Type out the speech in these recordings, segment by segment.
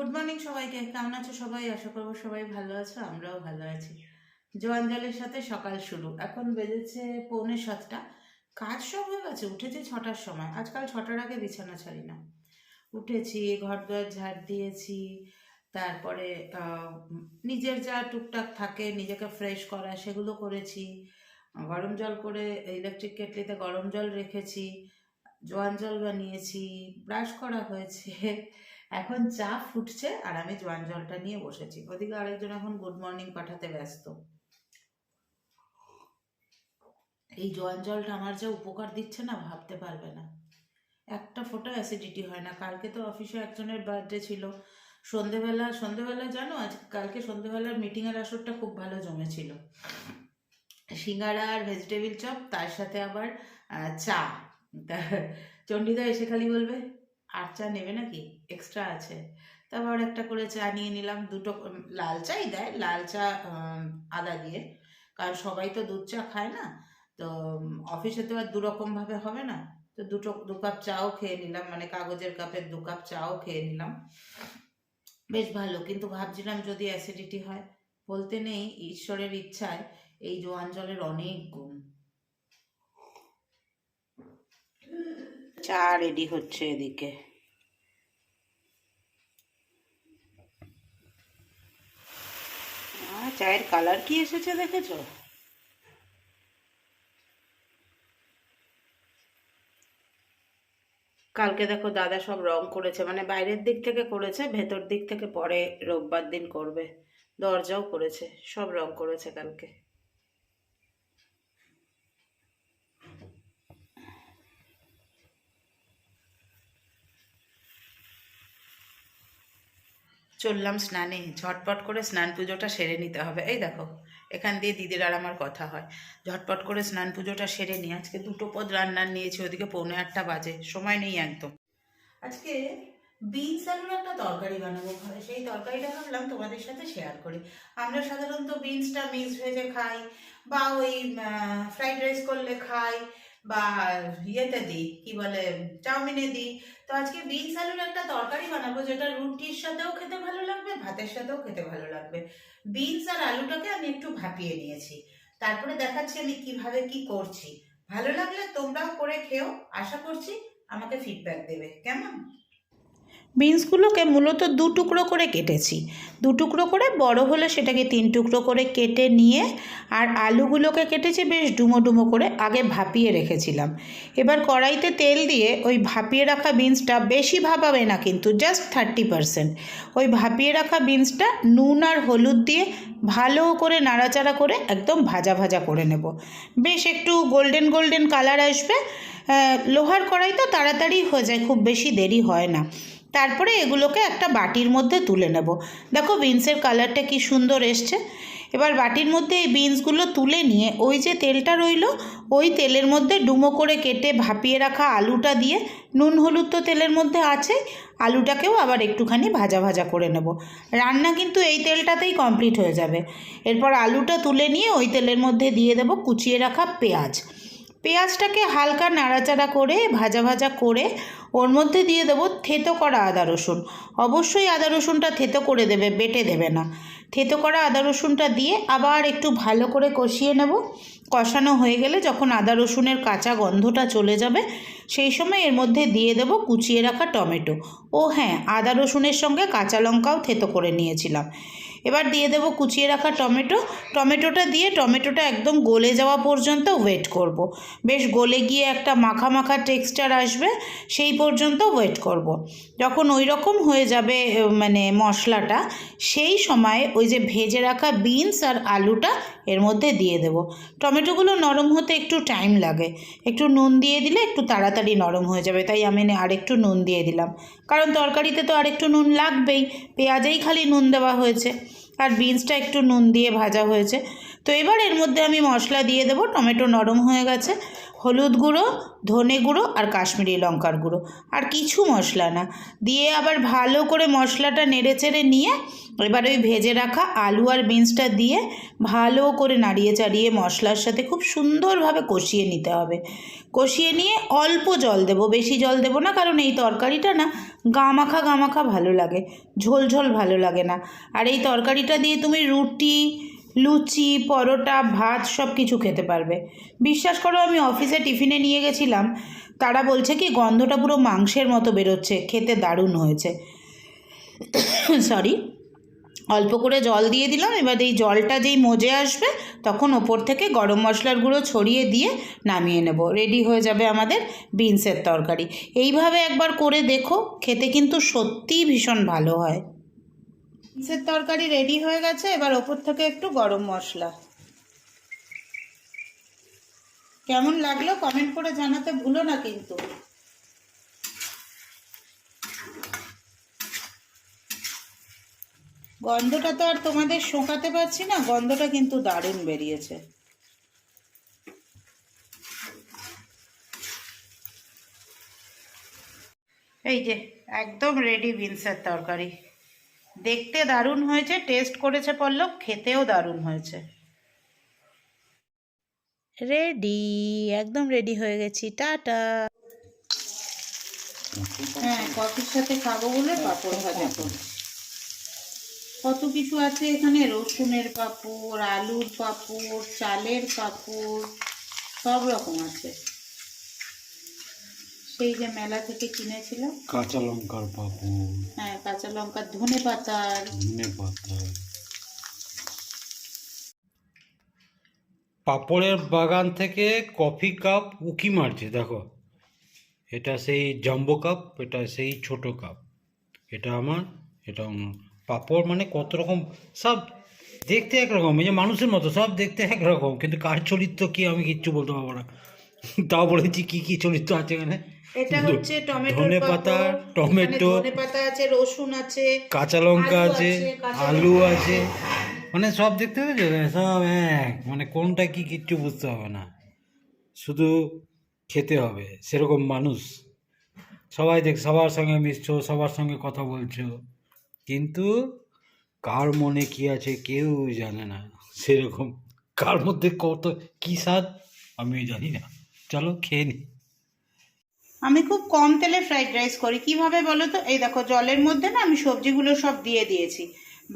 Good morning সবাইকে, কেমন আছো সবাই? আশা করব সবাই ভালো আছো, আমরাও ভালো আছি। জোয়ান জলের সাথে সকাল শুরু। এখন বেজেছে পৌনে সাতটা। কাজ সব হয়ে গেছে, উঠেছি ছটার সময়। আজকাল ছটার আগে বিছানা ছাড়ি না। উঠেছি ঘর দুয়ার ঝাড় দিয়েছি, তারপরে নিজের যা টুকটাক থাকে, নিজেকে ফ্রেশ করা, সেগুলো করেছি। গরম জল করে ইলেকট্রিক কেটলিতে গরম জল রেখেছি জোয়ান জল বানিয়েছি ব্রাশ করা হয়েছে এখন চা ফুটছে আর আমি জোয়ান জলটা নিয়ে বসেছি। ওদিকে আরেকজন এখন গুড মর্নিং পাঠাতে ব্যস্ত। এই জোয়ান জলটা আমার যা উপকার দিচ্ছে না, ভাবতে পারবে না। একটা ফোঁটা অ্যাসিডিটি হয় না। কালকে তো অফিসে একজনের বার্থডে ছিল। সন্ধেবেলা সন্ধেবেলা জানো? আজ, কালকে সন্ধেবেলার মিটিংয়ের আসরটা খুব ভালো জমেছিল। সিঙ্গারা আর ভেজিটেবিল চপ তার সাথে আবার চা। চণ্ডীদা এসে খালি বলবে আর চা নেবে নাকি? এক্সট্রা আছে। তারপর একটা করে চা নিয়ে নিলাম। দুটো লাল চাই দেয়। লাল চা আদা দিয়ে। কারণ সবাই তো দুধ চা খায় না। তো অফিসে তো আর দুরকমভাবে হবে না। তো দুটো, দু কাপ চাও খেয়ে নিলাম। মানে কাগজের কাপের দু কাপ চাও খেয়ে নিলাম। বেশ ভালো। কিন্তু ভাবছিলাম যদি অ্যাসিডিটি হয়। বলতে নেই, ঈশ্বরের ইচ্ছায় এই জোয়ান জলের অনেক গুণ। চা রেডি হচ্ছে এদিকে। চায়ের কালার কি এসেছে দেখেছ? কালকে দেখো দাদা সব রং করেছে মানে বাইরের দিক থেকে করেছে, ভেতর দিক থেকে পরে রোববার দিন করবে। দরজাও করেছে, সব রং করেছে কালকে। চললাম স্নানে। ঝটপট করে স্নান পুজোটা সেরে নিতে হবে। এই দেখো, এখান দিয়ে দিদির আর আমার কথা হয়। ঝটপট করে স্নান পুজোটা সেরে নিই। আজকে দুটো পদ রান্নার নিয়েছি, ওদিকে পৌনে আটটা বাজে। সময় নেই একদম। আজকে বিনস আলুর একটা তরকারি বানাবো ঘরে। সেই তরকারিটা ভাবলাম তোমাদের সাথে শেয়ার করি। আমরা সাধারণত বিনসটা মিক্স ভেজে খাই বা ওই ফ্রাইড রাইস করলে খাই বা ইয়েতে দিই, কি বলে, চাউমিনে দিই। তো আজকে বিনস আলুর একটা তরকারি বানাবো, যেটা রুটির সাথেও খেতে ভালো লাগবে, ভাতের সাথেও খেতে ভালো লাগবে। বিনস আর আলুটাকে আমি একটু ভাপিয়ে নিয়েছি। তারপরে দেখাচ্ছি আমি কীভাবে কি করছি। ভালো লাগলে তোমরাও করে খেও, আশা করছি আমাকে ফিডব্যাক দেবে। কেমন? বিনসগুলোকে মূলত দু টুকরো করে কেটেছি। দু টুকরো করে বড় হলে সেটাকে তিন টুকরো করে কেটে নিয়ে আর আলুগুলোকে কেটেছি বেশ ডুমো ডুমো করে আগে ভাপিয়ে রেখেছিলাম। এবার কড়াইতে তেল দিয়ে ওই ভাপিয়ে রাখা বিনসটা বেশি ভাপাবে না কিন্তু জাস্ট থার্টি পারসেন্ট ওই ভাপিয়ে রাখা বিনসটা নুন আর হলুদ দিয়ে ভালো করে নাড়াচাড়া করে একদম ভাজা ভাজা করে নেব। বেশ একটু গোল্ডেন গোল্ডেন কালার আসবে। লোহার কড়াই তো তাড়াতাড়ি হয়ে যায়, খুব বেশি দেরি হয় না। তারপরে এগুলোকে একটা বাটির মধ্যে তুলে নেব। দেখো বিনসের কালারটা কি সুন্দর এসছে। এবার বাটির মধ্যে এই বিনসগুলো তুলে নিয়ে ওই যে তেলটা রইল, ওই তেলের মধ্যে ডুমো করে কেটে ভাপিয়ে রাখা আলুটা দিয়ে, নুন হলুদ তো তেলের মধ্যে আছে, আলুটাকেও আবার একটুখানি ভাজা ভাজা করে নেব। রান্না কিন্তু এই তেলটাতেই কমপ্লিট হয়ে যাবে। এরপর আলুটা তুলে নিয়ে ওই তেলের মধ্যে দিয়ে দেবো কুচিয়ে রাখা পেঁয়াজ। পেঁয়াজটাকে হালকা নাড়াচাড়া করে ভাজা ভাজা করে ওর মধ্যে দিয়ে দেবো থেতো করা আদা রসুন। অবশ্যই আদা রসুনটা থেতো করে দেবে, বেটে দেবে না। থেতো করা আদা রসুনটা দিয়ে আবার একটু ভালো করে কষিয়ে নেব। কষানো হয়ে গেলে যখন আদা রসুনের কাঁচা গন্ধটা চলে যাবে, সেই সময় এর মধ্যে দিয়ে দেবো কুচিয়ে রাখা টমেটো। ও হ্যাঁ আদা রসুনের সঙ্গে কাঁচা লঙ্কাও থেতো করে নিয়েছিলাম। এবার দিয়ে দেব কুচিয়ে রাখা টমেটো টমেটোটা দিয়ে টমেটোটা একদম গলে যাওয়া পর্যন্ত ওয়েট করব। বেশ গলে গিয়ে একটা মাখা মাখা টেক্সচার আসবে, সেই পর্যন্ত ওয়েট করব। যখন ওই রকম হয়ে যাবে মানে মশলাটা, সেই সময় ওই যে ভেজে রাখা বিনস আর আলুটা এর মধ্যে দিয়ে দেব। টমেটোগুলো নরম হতে একটু টাইম লাগে। একটু নুন দিয়ে দিলে একটু তাড়াতাড়ি নরম হয়ে যাবে, তাই আমি আরেকটু নুন দিয়ে দিলাম। কারণ তরকারিতে তো আরেকটু নুন লাগবেই, পেঁয়াজেই খালি নুন দেওয়া হয়েছে আর বিনসটা একটু নুন দিয়ে ভাজা হয়েছে। তো এবার এর মধ্যে আমি মশলা দিয়ে দেবো, টমেটো নরম হয়ে গেছে। হলুদ গুঁড়ো, ধনে গুঁড়ো আর কাশ্মীরি লঙ্কার গুঁড়ো। আর কিছু মশলা না। দিয়ে আবার ভালো করে মশলাটা নেড়ে চেড়ে নিয়ে এবার ওই ভেজে রাখা আলু আর বিনসটা দিয়ে ভালো করে নাড়িয়ে চাড়িয়ে মশলার সাথে খুব সুন্দরভাবে কষিয়ে নিতে হবে। কষিয়ে নিয়ে অল্প জল দেবো, বেশি জল দেবো না, কারণ এই তরকারিটা না গামাখা গামাখা ভালো লাগে ঝোল ঝোল ভালো লাগে না। আর এই তরকারিটা দিয়ে তুমি রুটি লুচি, পরোটা, ভাত সব কিছু খেতে পারবে। বিশ্বাস করো, আমি অফিসে টিফিনে নিয়ে গেছিলাম, তারা বলছে কি, গন্ধটা পুরো মাংসের মতো বেরোচ্ছে, খেতে দারুণ হয়েছে। সরি অল্প করে জল দিয়ে দিলাম, এবার এই জলটা যেই মজে আসবে, তখন ওপর থেকে গরম মশলার গুঁড়ো ছড়িয়ে দিয়ে নামিয়ে নেব। রেডি হয়ে যাবে আমাদের বিনসের তরকারি। এইভাবে একবার করে দেখো, খেতে কিন্তু সত্যিই ভীষণ ভালো হয়। বিনসের তরকারি রেডি হয়ে গেছে, এবার ওপর থেকে একটু গরম মশলা। কেমন লাগল কমেন্ট করে জানাতে ভুলো না কিন্তু। গন্ধটা তো আর তোমাদের শোকাতে পারছি না, গন্ধটা কিন্তু দারুণ বেরিয়েছে। এই যে, একদম রেডি বিনসের তরকারি। দেখতে দারুণ হয়েছে টেস্ট করেছে পল্লব খেতেও দারুণ হয়েছে। রেডি একদম রেডি হয়ে গেছি টাটা। হ্যাঁ কফির সাথে খাব বলে পাঁপড় ভাজা করছি। কত কিছু আছে এখানে? রসুনের পাঁপড় আলুর পাঁপড় চালের পাঁপড় সব রকম আছে। সেই যে মেলা থেকে কিনেছিলাম কাঁচা লঙ্কার পাপড় হ্যাঁ কাঁচা লঙ্কা ধনে পাতার ধনে পাতা। পাপড়ের বাগান থেকে কফি কাপ উকি মারছে দেখো। এটা সেই জাম্বো কাপ এটা সেই ছোট কাপ। এটা আমার এটা। পাপড় মানে কত রকম সব দেখতে একরকম এই যে মানুষের মতো সব দেখতে একরকম। কিন্তু কার চরিত্র কি আমি কিচ্ছু বলতে পারব না। তাও বলেছি কী কী চরিত্র আছে এখানে? এটা হচ্ছে টমেটো ধনে পাতা, টমেটো, ধনে পাতা আছে রসুন আছে কাঁচা লঙ্কা আছে আলু আছে। মানে সব দেখতে পেয়েছ? সব এক। মানে কোনটা কি কিচ্ছু বুঝতে হবে না। শুধু খেতে হবে সেরকম মানুষ। সবাই দেখ সবার সঙ্গে মিশছো সবার সঙ্গে কথা বলছো। কিন্তু কার মনে কি আছে কেউ জানে না সেরকম। কার মধ্যে কত কি স্বাদ আমি জানি না। চলো খেয়ে নি। আমি খুব কম তেলে ফ্রাইড রাইস করি। কীভাবে বলো তো এই দেখো, জলের মধ্যে না আমি সবজিগুলো সব দিয়ে দিয়েছি।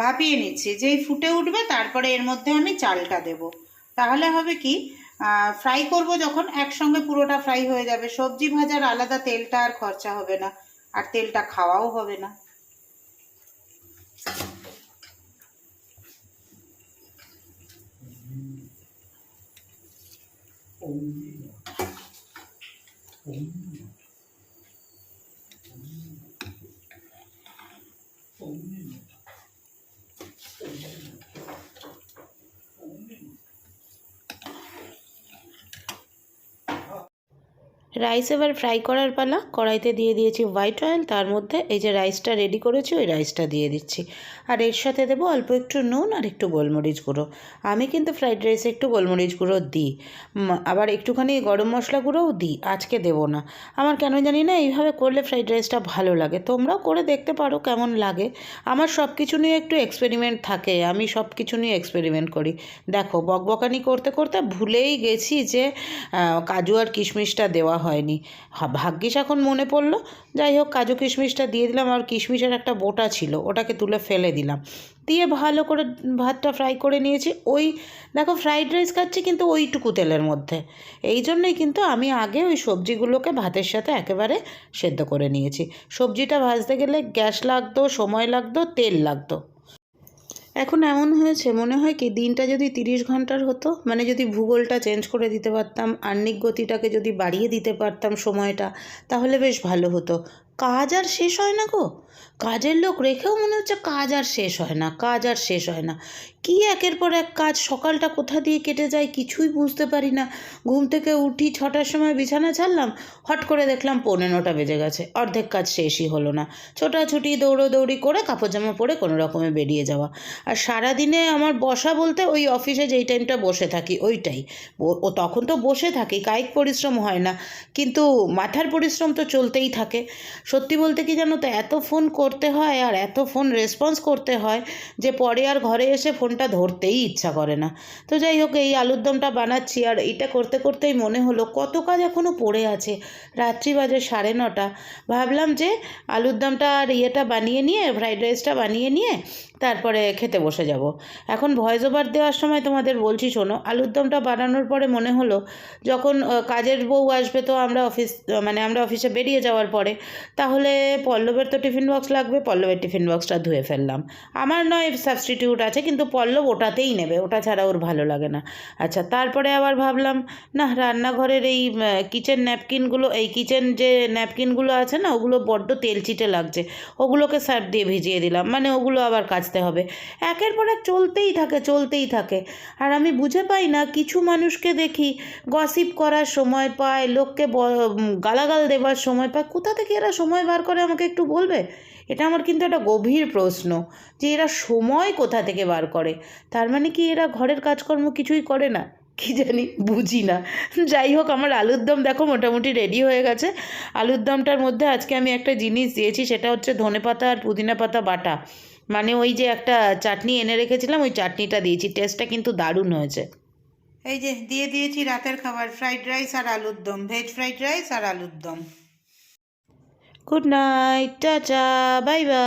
ভাপিয়ে নিচ্ছি। যেই ফুটে উঠবে, তারপরে এর মধ্যে আমি চালটা দেব। তাহলে হবে কি ফ্রাই করব যখন একসঙ্গে পুরোটা ফ্রাই হয়ে যাবে। সবজি ভাজার আলাদা তেলটা আর খরচা হবে না, আর তেলটা খাওয়াও হবে না। রাইস এবার ফ্রাই করার পালা। কড়াইতে দিয়ে দিয়েছি হোয়াইট অয়েল তার মধ্যে এই যে রাইসটা রেডি করেছি, ওই রাইসটা দিয়ে দিচ্ছি। আর এর সাথে দেবো অল্প একটু নুন আর একটু গোলমরিচ গুঁড়ো। আমি কিন্তু ফ্রাইড রাইসে একটু গোলমরিচ গুঁড়ো দিই। আবার একটুখানি গরম মশলা গুঁড়োও দিই, আজকে দেবো না। আমার কেন জানি না এইভাবে করলে ফ্রাইড রাইসটা ভালো লাগে। তোমরাও করে দেখতে পারো কেমন লাগে। আমার সব কিছু নিয়ে একটু এক্সপেরিমেন্ট থাকে, আমি সব কিছু নিয়ে এক্সপেরিমেন্ট করি। দেখো, বকবকানি করতে করতে ভুলেই গেছি যে কাজু আর কিশমিশটা দেওয়া হয়নি। ভাগ্যিস এখন মনে পড়ল, যাই হোক কাজু কিশমিশটা দিয়ে দিলাম আর কিশমিশের একটা বোটা ছিল, ওটাকে তুলে ফেলে দিলাম। দিয়ে ভালো করে ভাতটা ফ্রাই করে নিয়েছি। ওই, দেখো ফ্রাইড রাইস খাচ্ছি কিন্তু ওইটুকু তেলের মধ্যে। এই জন্যই কিন্তু আমি আগে ওই সবজিগুলোকে ভাতের সাথে একেবারে সেদ্ধ করে নিয়েছি। সবজিটা ভাজতে গেলে গ্যাস লাগতো, সময় লাগতো, তেল লাগতো। এখন এমন হয়েছে, মনে হয় কি দিনটা যদি তিরিশ ঘণ্টার হতো মানে যদি ভূগোলটা চেঞ্জ করে দিতে পারতাম, আর্নিক গতিটাকে যদি বাড়িয়ে দিতে পারতাম সময়টা, তাহলে বেশ ভালো হতো। কাজ আর শেষ হয় না গো। কাজের লোক রেখেও মনে হচ্ছে কাজ আর শেষ হয় না, কাজ আর শেষ হয় না। কি একের পর এক কাজ সকালটা কোথা দিয়ে কেটে যায় কিছুই বুঝতে পারি না। ঘুম থেকে উঠি ছটার সময় বিছানা ছাড়লাম, হট করে দেখলাম পৌনে নটা বেজে গেছে, অর্ধেক কাজ শেষই হলো না। ছোটাছুটি, দৌড়োদৌড়ি করে কাপড় জামা পরে কোনো রকমে বেরিয়ে যাওয়া। আর সারাদিনে আমার বসা বলতে ওই অফিসে যেই টাইমটা বসে থাকি ওইটাই। ও- তখন তো বসে থাকি, কায়িক পরিশ্রম হয় না। কিন্তু মাথার পরিশ্রম তো চলতেই থাকে। সত্যি বলতে কি জানো তো, এত ফোন করতে হয় আর এত ফোন রেসপন্স করতে হয় যে পরে আর ঘরে এসে ফোনটা ধরতেই ইচ্ছা করে না। তো যাই হোক, এই আলুর দমটা বানাচ্ছি আর এইটা করতে করতেই মনে হলো কত কাজ এখনও পড়ে আছে। রাত্রি বাজে সাড়ে নটা। ভাবলাম যে আলুর দমটা আর ইয়েটা বানিয়ে নিয়ে ফ্রাইড রাইসটা বানিয়ে নিয়ে তারপরে খেতে বসে যাব। এখন ভয়েস ওভার দেওয়ার সময় তোমাদের বলছি, শোনো, আলুর দমটা বানানোর পরে মনে হলো যখন কাজের বউ আসবে তো আমরা অফিস মানে আমরা অফিসে বেরিয়ে যাওয়ার পরে, তাহলে পল্লবের তো টিফিন বক্স লাগবে, পল্লবের টিফিন বক্সটা ধুয়ে ফেললাম। আমার নয় সাবস্টিটিউট আছে, কিন্তু পল্লব ওটাতেই নেবে, ওটা ছাড়া ওর ভালো লাগে না। আচ্ছা তারপরে আবার ভাবলাম, না, রান্নাঘরের এই কিচেন ন্যাপকিনগুলো এই কিচেন যে ন্যাপকিনগুলো আছে না, ওগুলো বড্ড তেলচিটে লাগছে, ওগুলোকে সার্ফ দিয়ে ভিজিয়ে দিলাম মানে ওগুলো আবার কাচতে হবে। একের পর এক চলতেই থাকে চলতেই থাকে। আর আমি বুঝে পাই না, কিছু মানুষকে দেখি গসিপ করার সময় পায়, লোককে গালাগাল দেওয়ার সময় পায়। কোথা থেকে এরা সময় বার করে আমাকে একটু বলবে? এটা আমার কিন্তু একটা গভীর প্রশ্ন যে এরা সময় কোথা থেকে বার করে? তার মানে কি এরা ঘরের কাজকর্ম কিছুই করে না? কি জানি, বুঝি না। যাই হোক, আমার আলুর দম দেখো মোটামুটি রেডি হয়ে গেছে। আলুর দমটার মধ্যে আজকে আমি একটা জিনিস দিয়েছি, সেটা হচ্ছে ধনে পাতা আর পুদিনা পাতা বাটা। মানে ওই যে একটা চাটনি এনে রেখেছিলাম ওই চাটনিটা দিয়েছি। টেস্টটা কিন্তু দারুণ হয়েছে। এই যে দিয়ে দিয়েছি রাতের খাবার ফ্রাইড রাইস আর আলুর দম। ভেজ ফ্রাইড রাইস আর আলুর দম। Good night tata bye bye